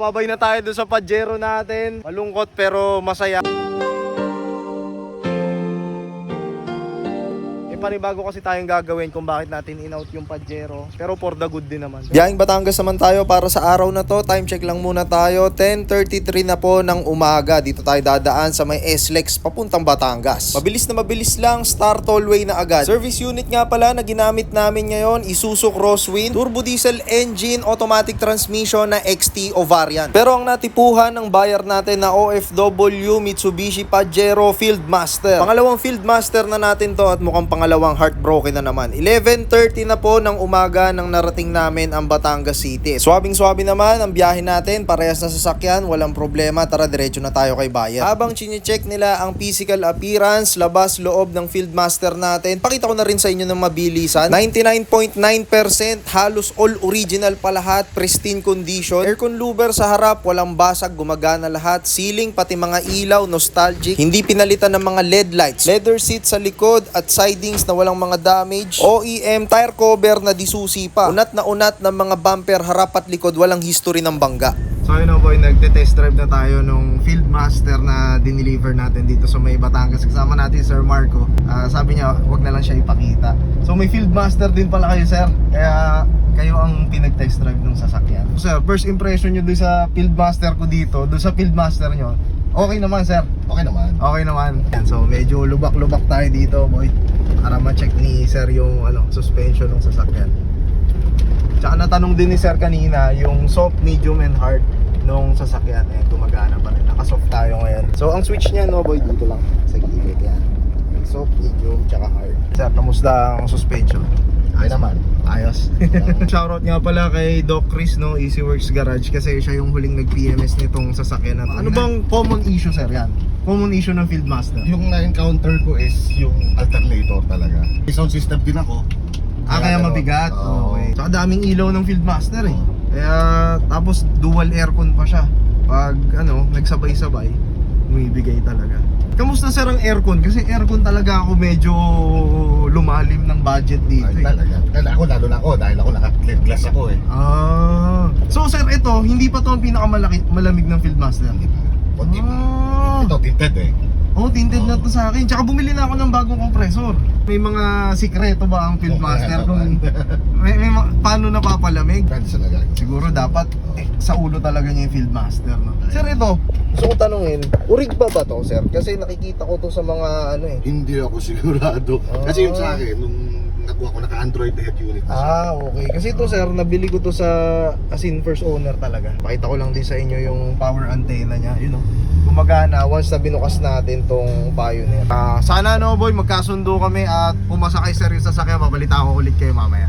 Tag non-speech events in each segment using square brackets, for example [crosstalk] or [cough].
babay na tayo doon sa Pajero natin. Malungkot pero masaya. Panibago kasi tayong gagawin kung bakit natin in-out yung Pajero. Pero for the good din naman. Biyahing Batangas naman tayo para sa araw na to. Time check lang muna tayo. 10.33 na po ng umaga. Dito tayo dadaan sa may SLEX papuntang Batangas. Mabilis na mabilis lang. Star Tollway na agad. Service unit nga pala na ginamit namin ngayon. Isuzu Crosswind. Turbo diesel engine. Automatic transmission na XT o variant. Pero ang natipuhan ng buyer natin na OFW Mitsubishi Pajero Fieldmaster. Pangalawang Fieldmaster na natin to at mukhang pangalawang heartbroken na naman. 11.30 na po ng umaga nang narating namin ang Batangas City. Swabing-swabe naman ang biyahe natin. Parehas na sasakyan. Walang problema. Tara, diretso na tayo kay buyer. Habang chinecheck nila ang physical appearance, labas, loob ng Fieldmaster natin, pakita ko na rin sa inyo ng mabilisan. 99.9% halos all original pa lahat. Pristine condition. Aircon louver sa harap, walang basag, gumagana lahat. Ceiling, pati mga ilaw, nostalgic. Hindi pinalitan ng mga LED lights. Leather seat sa likod at sidings na walang mga damage. OEM tire cover na disusi pa. Unat na unat ng mga bumper harap at likod, walang history ng bangga. So ayun boy, nagte-test drive na tayo nung Fieldmaster na dineliver natin dito sa may Batangas. Kasama natin Sir Marco. Ah, sabi niya, wag na lang siya ipakita. So may Fieldmaster din pala kayo sir. Kaya kayo ang pinag-test drive ng sasakyan. Sir, first impression nyo doon sa Fieldmaster ko dito, doon sa Fieldmaster nyo, okay naman sir. Okay naman. Okay naman. So medyo lubak-lubak tayo dito, boy. Para ma-check ni Sir yung ano, suspension ng sasakyan. Tsaka natanong din ni Sir kanina yung soft, medium, and hard nung sasakyan. Eh, gumagana pa rin. Naka-soft tayo ngayon. So, ang switch niya, no, boy, dito lang. Sa gilid, yan. May soft, medium, tsaka hard. Sir, kamusta ang suspension? Okay naman. Ayos. [laughs] Shoutout nga pala kay Doc Chris no, Easyworks Garage kasi siya yung huling nag-PMS nitong sasakyan na to. Ano bang common issue sir yan? Common issue ng Fieldmaster? Yung na-encounter ko is yung alternator sound system din ako. Ah, kaya ano, mabigat? oo. Okay. Tsaka daming ilaw ng Fieldmaster eh. Kaya tapos dual aircon pa siya. Pag ano, nagsabay-sabay, umibigay talaga. Kamusta sir ang aircon? Kasi aircon talaga ako medyo lumalim ng budget dito Ay, eh. talaga. Kaya ako, lalo na ako, dahil ako naka-clear glass ako eh. Ah. So sir, ito, hindi pa to ang pinakamalaki malamig ng Fieldmaster. Hindi pa. Konti pa. Ah. Ito, tinted eh. Oh, tinted na to sa akin. Tsaka bumili na ako ng bagong compressor. May mga sikreto ba ang Fieldmaster kung [laughs] may, may ma- paano napapalamig? Sa lagay. Siguro dapat eh, sa ulo talaga niya yung Fieldmaster, no? Sir, ito, gusto ko tanungin, urig ba ba to, sir? Kasi nakikita ko to sa mga ano eh. Hindi ako sigurado. Ah. Kasi yung sa akin, nung nakuha ko naka-Android head unit na. Ah, okay. Kasi ito sir, nabili ko to sa as in first owner talaga. Pakita ko lang din sa inyo yung power antenna niya, you know. Gumagana once na binukas natin tong Pioneer. Ah, sana no boy, magkasundo kami at pumasa kay sir yung sasakyan, mabalita ko ulit kayo mamaya.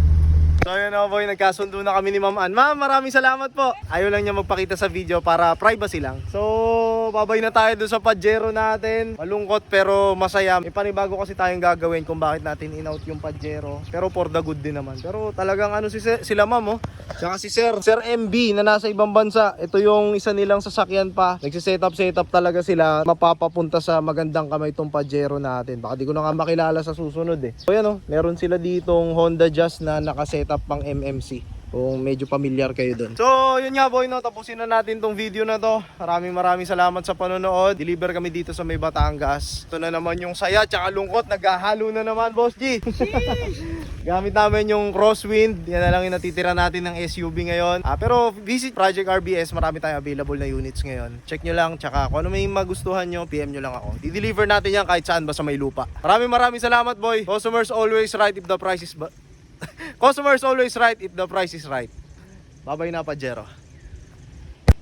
So yun na boy, nagkasundo na kami ni Ma'am Ann. Ma'am, maraming salamat po. Ayaw lang niya magpakita sa video para privacy lang. So, babay na tayo dun sa Pajero natin. Malungkot pero masaya. May panibago kasi tayong gagawin kung bakit natin in-out yung Pajero. Pero for the good din naman. Pero talagang ano si Sir- sila ma'am oh. Tsaka si Sir, Sir MB na nasa ibang bansa. Ito yung isa nilang sasakyan pa. Nagsiset-up setup talaga sila. Mapapapunta sa magandang kamay tong Pajero natin. Baka di ko na nga makilala sa susunod eh. So yan oh, meron sila ditong Honda Jazz na nakasetup pang MMC. Kung medyo familiar kayo dun. So, yun nga boy, no, tapusin na natin tong video na to. Maraming maraming salamat sa panonood. Deliver kami dito sa may Batangas. Ito na naman yung saya tsaka lungkot. Naghahalo na naman, Boss G. [laughs] Gamit namin yung crosswind. Yan na lang yung natitira natin ng SUV ngayon. Ah, pero visit Project RBS. Marami tayong available na units ngayon. Check nyo lang. Tsaka kung ano may magustuhan nyo, PM nyo lang ako. I-deliver natin yan kahit saan ba sa may lupa. Maraming maraming salamat, boy. Customers always right if the price is... Ba- [laughs] Customers always right if the price is right. Babay na, Pajero.